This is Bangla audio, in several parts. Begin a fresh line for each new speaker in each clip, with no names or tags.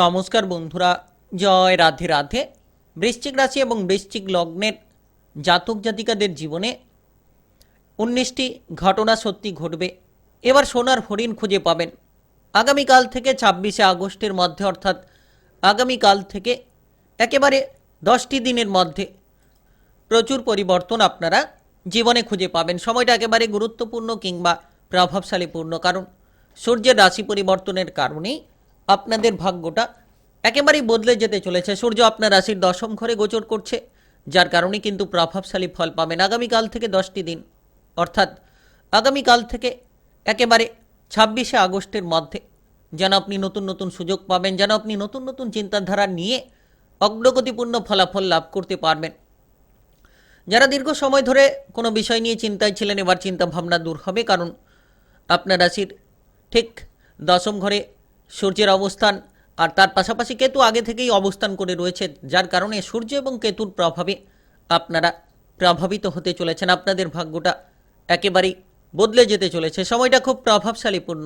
নমস্কার বন্ধুরা, জয় রাধে রাধে। বৃশ্চিক রাশি এবং বৃশ্চিক লগ্নের জাতক জাতিকাদের জীবনে উনিশটি ঘটনা সত্যি ঘটবে। এবার সোনার হরিণ খুঁজে পাবেন। আগামীকাল থেকে ছাব্বিশে আগস্টের মধ্যে, অর্থাৎ আগামীকাল থেকে একেবারে দশটি দিনের মধ্যে প্রচুর পরিবর্তন আপনারা জীবনে খুঁজে পাবেন। সময়টা একেবারে গুরুত্বপূর্ণ কিংবা প্রভাবশালীপূর্ণ, কারণ সূর্যের রাশি পরিবর্তনের কারণেই আপনাদের ভাগ্যটা একেবারেই বদলে যেতে চলেছে। সূর্য আপনার রাশির দশম ঘরে গোচর করছে, যার কারণে কিন্তু প্রভাবশালী ফল পাবেন আগামীকাল থেকে দশটি দিন। অর্থাৎ আগামীকাল থেকে একেবারে ছাব্বিশে আগস্টের মধ্যে যেন আপনি নতুন নতুন সুযোগ পাবেন, যেন আপনি নতুন নতুন চিন্তাধারা নিয়ে অগ্রগতিপূর্ণ ফলাফল লাভ করতে পারবেন। যারা দীর্ঘ সময় ধরে কোনো বিষয় নিয়ে চিন্তায় ছিলেন, এবার চিন্তা ভাবনা দূর হবে, কারণ আপনার রাশির ঠিক দশম ঘরে সূর্যের অবস্থান আর তার পাশাপাশি কেতু আগে থেকেই অবস্থান করে রয়েছে, যার কারণে সূর্য এবং কেতুর প্রভাবে আপনারা প্রভাবিত হতে চলেছেন। আপনাদের ভাগ্যটা একেবারেই বদলে যেতে চলেছে। সময়টা খুব প্রভাবশালীপূর্ণ।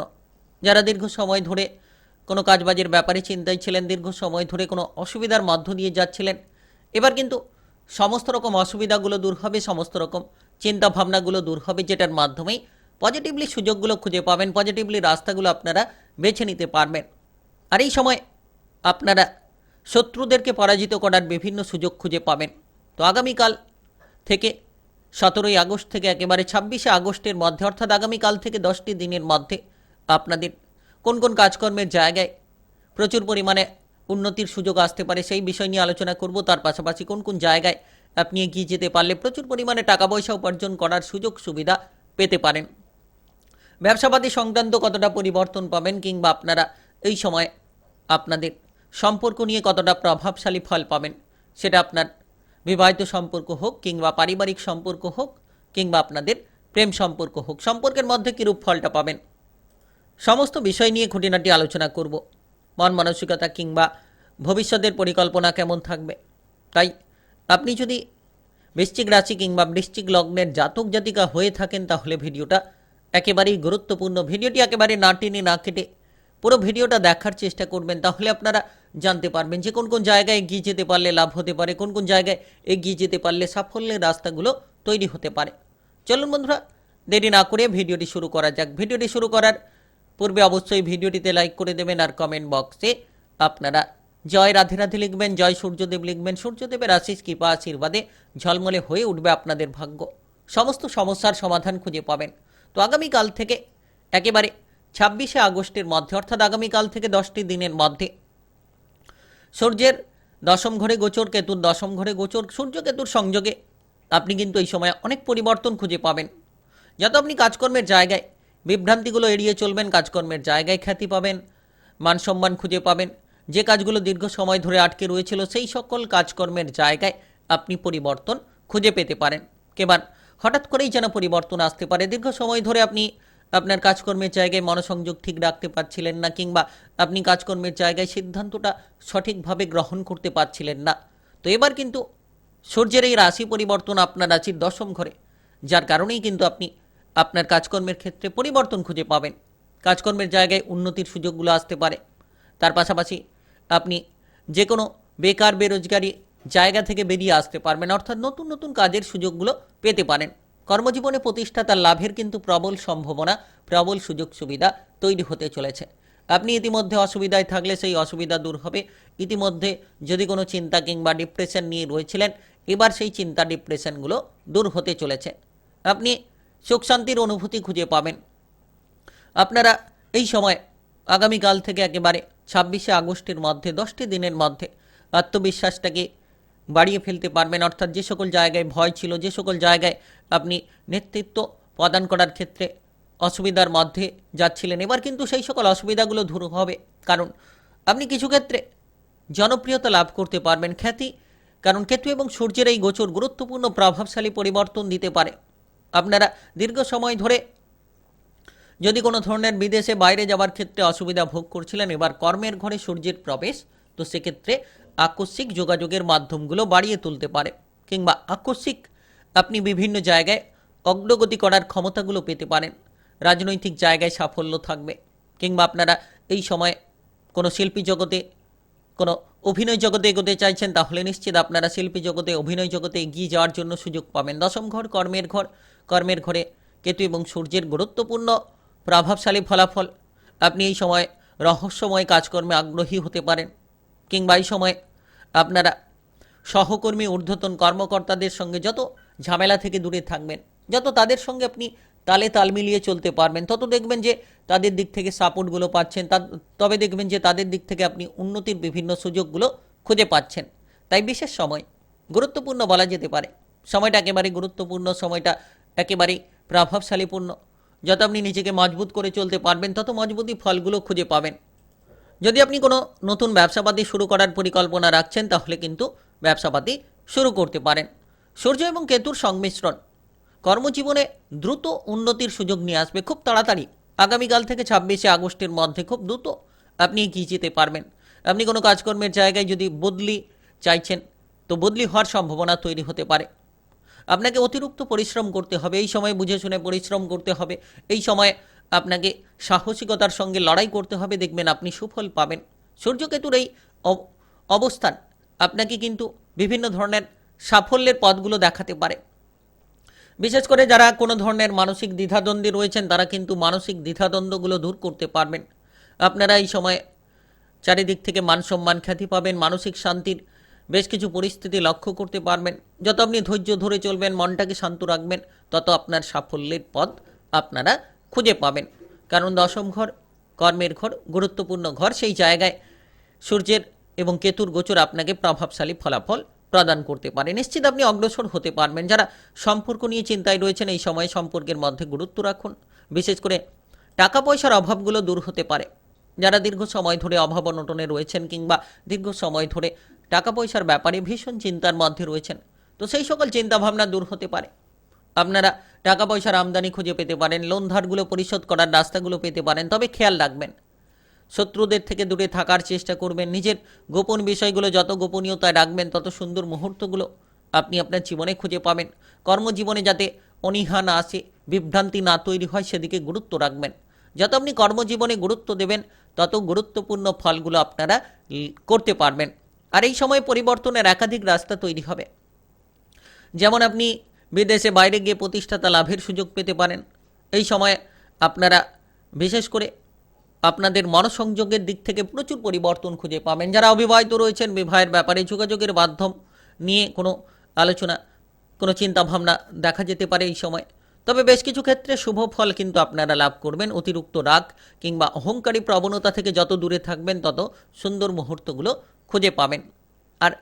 যারা দীর্ঘ সময় ধরে কোনো কাজবাজের ব্যাপারে চিন্তায় ছিলেন, দীর্ঘ সময় ধরে কোনো অসুবিধার মধ্য দিয়ে যাচ্ছিলেন, এবার কিন্তু সমস্ত রকম অসুবিধাগুলো দূর হবে, সমস্ত রকম চিন্তা ভাবনাগুলো দূর হবে, যেটার মাধ্যমেই পজিটিভলি সুযোগগুলো খুঁজে পাবেন পজিটিভলি রাস্তাগুলো আপনারা বেছে নিতে পারবেন। আর এই সময় আপনারা শত্রুদেরকে পরাজিত করার বিভিন্ন সুযোগ খুঁজে পাবেন। তো আগামীকাল থেকে সতেরোই আগস্ট থেকে একেবারে ছাব্বিশে আগস্টের মধ্যে, অর্থাৎ আগামীকাল থেকে দশটি দিনের মধ্যে আপনাদের কোন কোন কাজকর্মের জায়গায় প্রচুর পরিমাণে উন্নতির সুযোগ আসতে পারে সেই বিষয় নিয়ে আলোচনা করব। তার পাশাপাশি কোন কোন জায়গায় আপনি এগিয়ে যেতে পারলে প্রচুর পরিমাণে টাকা পয়সা উপার্জন করার সুযোগ সুবিধা পেতে পারেন। ব্যবসাপাতি সংক্রান্ত কতটা পরিবর্তন পাবেন কিংবা আপনারা এই সময় আপনাদের সম্পর্ক নিয়ে কতটা প্রভাবশালী ফল পাবেন, সেটা আপনার বিবাহিত সম্পর্ক হোক কিংবা পারিবারিক সম্পর্ক হোক কিংবা আপনাদের প্রেম সম্পর্ক হোক, সম্পর্কের মধ্যে কীরূপ ফলটা পাবেন? সমস্ত বিষয় নিয়ে খুঁটিনাটি আলোচনা করব। মন মানসিকতা কিংবা ভবিষ্যতের পরিকল্পনা কেমন থাকবে? তাই আপনি যদি বৃশ্চিক রাশি কিংবা বৃশ্চিক লগ্নের জাতক জাতিকা হয়ে থাকেন, তাহলে ভিডিওটা একেবারেই গুরুত্বপূর্ণ। ভিডিওটি একেবারে না টেনে না কেটে পুরো ভিডিওটা দেখার চেষ্টা করবেন, তাহলে আপনারা জানতে পারবেন যে কোন কোন জায়গায় এগিয়ে যেতে পারলে লাভ হতে পারে, কোন কোন জায়গায় এগিয়ে যেতে পারলে সাফল্যের রাস্তাগুলো তৈরি হতে পারে। চলুন বন্ধুরা, দেরি না করে ভিডিওটি শুরু করা যাক। ভিডিওটি শুরু করার পূর্বে অবশ্যই ভিডিওটিতে লাইক করে দেবেন আর কমেন্ট বক্সে আপনারা জয় রাধে রাধে লিখবেন, জয় সূর্যদেব লিখবেন। সূর্যদেবের আশিস, কৃপা, আশীর্বাদে ঝলমলে হয়ে উঠবে আপনাদের ভাগ্য। সমস্ত সমস্যার সমাধান খুঁজে পাবেন। তো আগামীকাল থেকে, একেবারে ছাব্বিশে আগস্টের মধ্যে, অর্থাৎ আগামীকাল থেকে দশটি দিনের মধ্যে, সূর্যের দশম ঘরে গোচর কেতুর দশম ঘরে গোচর, সূর্য কেতুর সংযোগে আপনি কিন্তু এই সময় অনেক পরিবর্তন খুঁজে পাবেন। যত আপনি কাজকর্মের জায়গায়, বিভ্রান্তিগুলো এড়িয়ে চলবেন, কাজকর্মের জায়গায় খ্যাতি পাবেন মান সম্মান খুঁজে পাবেন, যে কাজগুলো দীর্ঘ সময় ধরে আটকে রয়েছিল, সেই সকল কাজকর্মের জায়গায় আপনি পরিবর্তন খুঁজে পেতে পারেন। কেবার হঠাৎ করেই যেন পরিবর্তন আসতে পারে। দীর্ঘ সময় ধরে আপনি আপনার কাজকর্মের জায়গায় মনোসংযোগ ঠিক রাখতে পারছিলেন না কিংবা আপনি কাজকর্মের জায়গায় সিদ্ধান্তটা সঠিকভাবে গ্রহণ করতে পারছিলেন না। তো এবার কিন্তু সূর্যের এই রাশি পরিবর্তন আপনার রাশির দশম ঘরে, যার কারণেই কিন্তু আপনি আপনার কাজকর্মের ক্ষেত্রে পরিবর্তন খুঁজে পাবেন। কাজকর্মের জায়গায় উন্নতির সুযোগগুলো আসতে পারে। তার পাশাপাশি আপনি যে কোনো বেকার, বেরোজগারি জায়গা থেকে বেরিয়ে আসতে পারবেন, অর্থাৎ নতুন নতুন কাজের সুযোগগুলো পেতে পারেন। কর্মজীবনে প্রতিষ্ঠা তার লাভের কিন্তু প্রবল সম্ভাবনা, প্রবল সুযোগ সুবিধা তৈরি হতে চলেছে। আপনি ইতিমধ্যে অসুবিধায় থাকলে সেই অসুবিধা দূর হবে। ইতিমধ্যে যদি কোনো চিন্তা কিংবা ডিপ্রেশন নিয়ে রয়েছিলেন, এবার সেই চিন্তা ডিপ্রেশনগুলো দূর হতে চলেছে। আপনি সুখ শান্তির অনুভূতি খুঁজে পাবেন। আপনারা এই সময় আগামীকাল থেকে একেবারে ছাব্বিশে আগস্টের মধ্যে, দশটি দিনের মধ্যে আত্মবিশ্বাসটাকে বাড়িয়ে ফেলতে পারবেন। অর্থাৎ যে সকল জায়গায় ভয় ছিল, যে সকল জায়গায় আপনি নেতৃত্ব প্রদান করার ক্ষেত্রে অসুবিধার মধ্যে যাচ্ছিলেন। এবার কিন্তু সেই সকল অসুবিধাগুলো দূর হবে। কারণ আপনি কিছু ক্ষেত্রে জনপ্রিয়তা লাভ করতে পারবেন। খ্যাতি, কারণ কেতু এবং সূর্যের এই গোচর গুরুত্বপূর্ণ প্রভাবশালী পরিবর্তন দিতে পারে। আপনারা দীর্ঘ সময় ধরে যদি কোনো ধরনের বিদেশে বাইরে যাওয়ার ক্ষেত্রে অসুবিধা ভোগ করছিলেন, এবার কর্মের ঘরে সূর্যের প্রবেশ, তো সেক্ষেত্রে আকস্মিক যোগাযোগের মাধ্যমগুলো বাড়িয়ে তুলতে পারে, কিংবা আকস্মিক আপনি বিভিন্ন জায়গায় অগ্রগতি করার ক্ষমতাগুলো পেতে পারেন, রাজনৈতিক জায়গায় সাফল্য থাকবে, কিংবা আপনারা এই সময় কোনো শিল্পী জগতে, কোনো অভিনয় জগতে এগোতে চাইছেন, তাহলে নিশ্চিত আপনারা শিল্পী জগতে, অভিনয় জগতে এগিয়ে যাওয়ার জন্য সুযোগ পাবেন। দশম ঘর কর্মের ঘর, কর্মের ঘরে কেতু এবং সূর্যের গুরুত্বপূর্ণ প্রভাবশালী ফলাফল। আপনি এই সময় রহস্যময় কাজকর্মে আগ্রহী হতে পারেন, কিংবা এই সময় আপনারা সহকর্মী, ঊর্ধ্বতন কর্মকর্তাদের সঙ্গে যত ঝামেলা থেকে দূরে থাকবেন, যত তাদের সঙ্গে আপনি তালে তাল মিলিয়ে চলতে পারবেন, তত দেখবেন যে তাদের দিক থেকে সাপোর্টগুলো পাচ্ছেন তবে দেখবেন যে তাদের দিক থেকে আপনি উন্নতির বিভিন্ন সুযোগগুলো খুঁজে পাচ্ছেন। তাই বিশেষ সময় গুরুত্বপূর্ণ বলা যেতে পারে। সময়টা একেবারে গুরুত্বপূর্ণ, সময়টা একেবারেই প্রভাবশালীপূর্ণ। যত আপনি নিজেকে মজবুত করে চলতে পারবেন, তত মজবুতি ফলগুলো খুঁজে পাবেন। যদি আপনি কোনো নতুন ব্যবসাপাতি শুরু করার পরিকল্পনা রাখছেন, তাহলে কিন্তু ব্যবসাপাতি শুরু করতে পারেন। সূর্য এবং কেতুর সংমিশ্রণ কর্মজীবনে দ্রুত উন্নতির সুযোগ নিয়ে আসবে। খুব তাড়াতাড়ি আগামীকাল থেকে ছাব্বিশে আগস্টের মধ্যে খুব দ্রুত আপনি এগিয়ে যেতে পারবেন। আপনি কোনো কাজকর্মের জায়গায় যদি বদলি চাইছেন, তো বদলি হওয়ার সম্ভাবনা তৈরি হতে পারে। আপনাকে অতিরিক্ত পরিশ্রম করতে হবে। এই সময় বুঝে শুনে পরিশ্রম করতে হবে। এই সময় আপনাকে সাহসিকতার সঙ্গে লড়াই করতে হবে, দেখবেন আপনি সুফল পাবেন। সূর্যকেতুর এই অব- অবস্থান আপনাকে কিন্তু বিভিন্ন ধরনের সাফল্যের পথগুলো দেখাতে পারে। বিশেষ করে যারা কোনো ধরনের মানসিক দ্বিধাদ্বন্দ্বে রয়েছেন, তারা কিন্তু মানসিক দ্বিধাদ্বন্দ্বগুলো দূর করতে পারবেন। আপনারা এই সময় চারিদিক থেকে মান সম্মান খ্যাতি পাবেন, মানসিক শান্তির বেশ কিছু পরিস্থিতি লক্ষ্য করতে পারবেন। যত আপনি ধৈর্য ধরে চলবেন, মনটাকে শান্ত রাখবেন, তত আপনার সাফল্যের পথ আপনারা খুঁজে পাবেন। কারণ দশম ঘর, কর্মের ঘর, গুরুত্বপূর্ণ ঘর, সেই জায়গায় সূর্যের এবং কেতুর গোচর আপনাকে প্রভাবশালী ফলাফল প্রদান করতে পারে। নিশ্চিত আপনি অগ্রসর হতে পারবেন। যারা সম্পর্ক নিয়ে চিন্তায় রয়েছেন, এই সময় সম্পর্কের মধ্যে গুরুত্ব রাখুন। বিশেষ করে টাকা পয়সার অভাবগুলো দূর হতে পারে। যারা দীর্ঘ সময় ধরে অভাব অনটনে রয়েছেন কিংবা দীর্ঘ সময় ধরে টাকা পয়সার ব্যাপারে ভীষণ চিন্তার মধ্যে রয়েছেন, তো সেই সকল চিন্তাভাবনা দূর হতে পারে। আপনারা টাকা পয়সার আমদানি খুঁজে পেতে পারেন লোন ধারগুলো পরিশোধ করার রাস্তাগুলো পেতে পারেন, তবে খেয়াল রাখবেন, শত্রুদের থেকে দূরে থাকার চেষ্টা করবেন, নিজের গোপন বিষয়গুলো যত গোপনীয়তায় রাখবেন, তত সুন্দর মুহূর্তগুলো আপনি আপনার জীবনে খুঁজে পাবেন। কর্মজীবনে যাতে অনীহা না আসে, বিভ্রান্তি না তৈরি হয়, সেদিকে গুরুত্ব রাখবেন। যত আপনি কর্মজীবনে গুরুত্ব দেবেন, তত গুরুত্বপূর্ণ ফলগুলো আপনারা করতে পারবেন। আর এই সময় পরিবর্তনের একাধিক রাস্তা তৈরি হবে। যেমন আপনি বিদেশে বাইরে গিয়ে প্রতিষ্ঠাতা লাভের সুযোগ পেতে পারেন। এই সময় আপনারা, বিশেষ করে আপনাদের মনসংযোগের দিক থেকে প্রচুর পরিবর্তন খুঁজে পাবেন। যারা অবিবাহিত রয়েছেন, বিবাহের ব্যাপারে যোগাযোগের মাধ্যম নিয়ে কোনো আলোচনা, কোনো চিন্তাভাবনা দেখা যেতে পারে এই সময়। তবে বেশ কিছু ক্ষেত্রে শুভ ফল কিন্তু আপনারা লাভ করবেন। অতিরিক্ত রাগ কিংবা অহংকারী প্রবণতা থেকে যত দূরে থাকবেন, তত সুন্দর মুহূর্তগুলো খুঁজে পাবেন। আর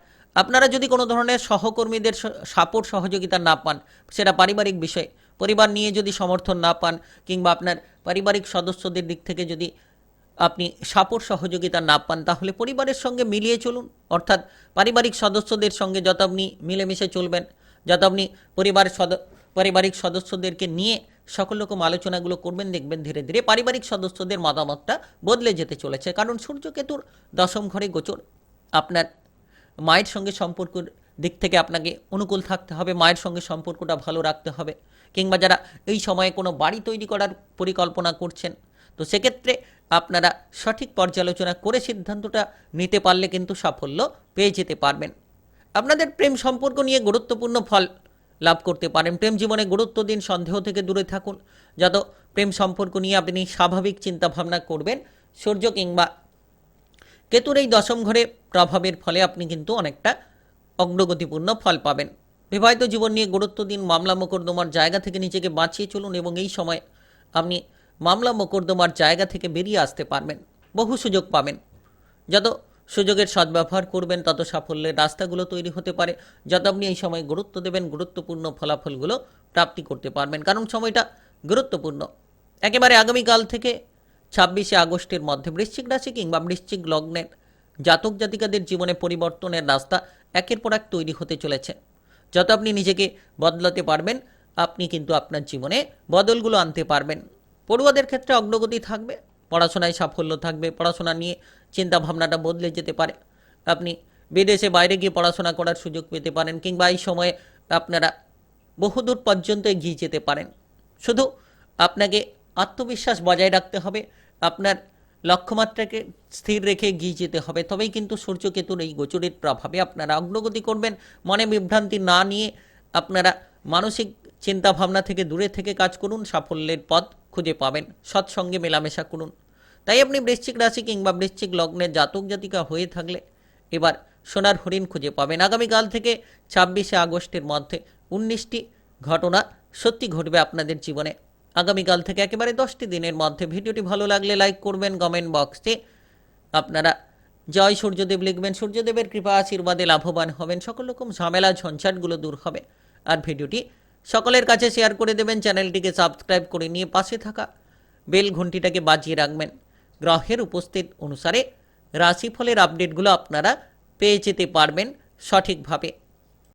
আপনারা যদি কোনো ধরনের সহকর্মীদের সাপোর্ট সহযোগিতা না পান, সেটা পারিবারিক বিষয়। পরিবার নিয়ে যদি সমর্থন না পান, কিংবা আপনার পারিবারিক সদস্যদের দিক থেকে যদি আপনি সাপোর্ট সহযোগিতা না পান, তাহলে পরিবারের সঙ্গে মিলিয়ে চলুন। অর্থাৎ পারিবারিক সদস্যদের সঙ্গে যত আপনি মিলেমিশে চলবেন, যত আপনি পরিবার সদ, পারিবারিক সদস্যদেরকে নিয়ে সকল রকম আলোচনাগুলো করবেন, দেখবেন ধীরে ধীরে পারিবারিক সদস্যদের মতামতটা বদলে যেতে চলেছে। কারণ সূর্যকেতুর দশম ঘরে গোচর। আপনার মায়ের সঙ্গে সম্পর্কের দিক থেকে আপনাকে অনুকূল থাকতে হবে, মায়ের সঙ্গে সম্পর্কটা ভালো রাখতে হবে। কিংবা যারা এই সময়ে কোনো বাড়ি তৈরি করার পরিকল্পনা করছেন, তো সেক্ষেত্রে আপনারা সঠিক পর্যালোচনা করে সিদ্ধান্তটা নিতে পারলে কিন্তু সাফল্য পেয়ে যেতে পারবেন। আপনাদের প্রেম সম্পর্ক নিয়ে গুরুত্বপূর্ণ ফল লাভ করতে পারেন। প্রেম জীবনে গুরুত্ব দিন, সন্দেহ থেকে দূরে থাকুন। যত প্রেম সম্পর্ক নিয়ে আপনি স্বাভাবিক চিন্তাভাবনা করবেন, সূর্য কিংবা কেতুর এই দশম ঘরে প্রভাবের ফলে আপনি কিন্তু অনেকটা অগ্রগতিপূর্ণ ফল পাবেন। বিবাহিত জীবন নিয়ে গুরুত্ব দিন, মামলা মোকদ্দমার জায়গা থেকে নিজেকে বাঁচিয়ে চলুন এবং এই সময় আপনি মামলা মোকদ্দমার জায়গা থেকে বেরিয়ে আসতে পারবেন, বহু সুযোগ পাবেন। যত সুযোগের সদ্ব্যবহার করবেন, তত সাফল্যের রাস্তাগুলো তৈরি হতে পারে। যত আপনি এই সময় গুরুত্ব দেবেন, গুরুত্বপূর্ণ ফলাফলগুলো প্রাপ্তি করতে পারবেন, কারণ সময়টা গুরুত্বপূর্ণ। একেবারে আগামীকাল থেকে ছাব্বিশে আগস্টের মধ্যে বৃশ্চিক রাশি কিংবা বৃশ্চিক লগ্নের জাতক জাতিকাদের জীবনে পরিবর্তনের রাস্তা একের পর এক তৈরি হতে চলেছে। যত আপনি নিজেকে বদলাতে পারবেন, আপনি কিন্তু আপনার জীবনে বদলগুলো আনতে পারবেন। পড়ুয়াদের ক্ষেত্রে অগ্রগতি থাকবে, পড়াশোনায় সাফল্য থাকবে, পড়াশোনা নিয়ে চিন্তা ভাবনাটা বদলে যেতে পারে। আপনি বিদেশে বাইরে গিয়ে পড়াশোনা করার সুযোগ পেতে পারেন কিংবা এই সময়ে আপনারা বহুদূর পর্যন্ত এগিয়ে যেতে পারেন। শুধু আপনাকে আত্মবিশ্বাস বজায় রাখতে হবে আপনার লক্ষ্যমাত্রাকে স্থির রেখে এগিয়ে যেতে হবে। তবেই কিন্তু সূর্যকেতুর এই গোচরের প্রভাবে আপনারা অগ্রগতি করবেন। মনে বিভ্রান্তি না নিয়ে আপনারা মানসিক চিন্তা ভাবনা থেকে দূরে থেকে কাজ করুন। সাফল্যের পথ খুঁজে পাবেন। সৎসঙ্গে মেলামেশা করুন। তাই আপনি বৃশ্চিক রাশি কিংবা বৃশ্চিক লগ্নের জাতক জাতিকা হয়ে থাকলে এবার সোনার হরিণ খুঁজে পাবেন। আগামীকাল থেকে ছাব্বিশে আগস্টের মধ্যে উনিশটি ঘটনা সত্যি ঘটবে আপনাদের জীবনে। আগামীকাল থেকে একেবারে দশটি দিনের মধ্যে ভিডিওটি ভালো লাগলে লাইক করবেন, কমেন্ট বক্সে। আপনারা জয় সূর্যদেব লিখবেন, সূর্যদেবের কৃপা আশীর্বাদে লাভবান হবেন। সকল রকম ঝামেলা, ঝঞ্ঝাটগুলো দূর হবে। আর ভিডিওটি সকলের কাছে শেয়ার করে দেবেন, চ্যানেলটিকে সাবস্ক্রাইব করে নিয়ে পাশে থাকা বেল ঘন্টিটাকে বাজিয়ে রাখবেন। গ্রহের উপস্থিত অনুসারে রাশিফলের আপডেটগুলো আপনারা পেয়ে যেতে পারবেন সঠিকভাবে।